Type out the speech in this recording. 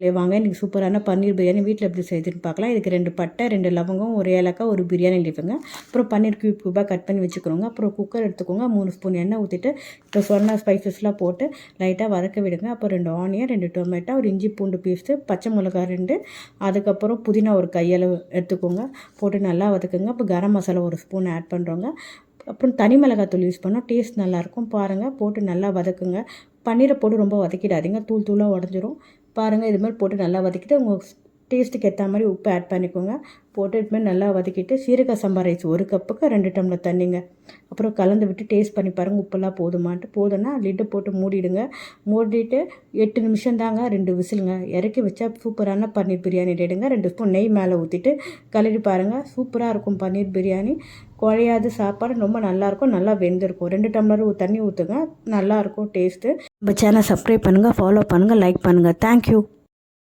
வாங்க இன்றைக்கி சூப்பரான பன்னீர் பிரியாணி வீட்டில் எப்படி செய்யுதுன்னு பார்க்கலாம். இதுக்கு ரெண்டு பட்டை ரெண்டு லவங்கம் ஒரு ஏலக்காய் ஒரு பிரியாணி லீவுங்க அப்புறம் பன்னீர் கியூப் கியூபாக கட் பண்ணி வச்சுக்கிறோங்க அப்புறம் குக்கர் எடுத்துக்கோங்க. மூணு ஸ்பூன் எண்ணெய் ஊற்றிட்டு இப்போ சொன்ன ஸ்பைசஸ்லாம் போட்டு லைட்டாக வதக்க விடுங்க. அப்புறம் ரெண்டு ஆனியன் ரெண்டு டொமேட்டோ ஒரு இஞ்சி பூண்டு பீஸ்ட்டு பச்சை மிளகாய் ரெண்டு. அதுக்கப்புறம் புதினா ஒரு கையளவு எடுத்துக்கோங்க. போட்டு நல்லா வதக்குங்க. அப்போ கரம் மசாலா ஒரு ஸ்பூன் ஆட் பண்ணுறோங்க அப்புறம் தனி மிளகாத்தூள் யூஸ் பண்ணால் டேஸ்ட் நல்லாயிருக்கும் பாருங்கள் போட்டு நல்லா வதக்குங்க. பன்னீரை போட்டு ரொம்ப வதக்கிடாதீங்க. தூள் தூளாக உடஞ்சிரும். பாருங்கள் இது மாதிரி போட்டு நல்லா வதக்கிட்டு உங்கள் டேஸ்ட்டுக்கு ஏற்ற மாதிரி உப்பு ஆட் பண்ணிக்கோங்க. போட்டு இது மாதிரி நல்லா வதக்கிட்டு சீரக சம்பா ரைஸ் ஒரு கப்புக்கு ரெண்டு டம்ளர் தண்ணிங்க. அப்புறம் கலந்து விட்டு டேஸ்ட் பண்ணி பாருங்கள் உப்பெல்லாம் போதுமான்ட்டு. போதும்னா லிட்டை போட்டு மூடிடுங்க. மூடிட்டு எட்டு நிமிஷம் தாங்க ரெண்டு விசிலுங்க. இறக்கி வச்சா சூப்பரான பன்னீர் பிரியாணி ரெடுங்க ரெண்டு ஸ்பூன் நெய் மேலே ஊற்றிட்டு கலரி பாருங்கள் சூப்பராக இருக்கும் பன்னீர் பிரியாணி. குழையாது சாப்பாடு ரொம்ப நல்லாயிருக்கும் நல்லா வெந்திருக்கும். ரெண்டு டம்ளர் தண்ணி ஊற்றுங்க நல்லாயிருக்கும் டேஸ்ட்டு நம்ம சேனல் சப்ஸ்கிரைப் பண்ணுங்கள் ஃபாலோ பண்ணுங்கள் லைக் பண்ணுங்கள் தேங்க்யூ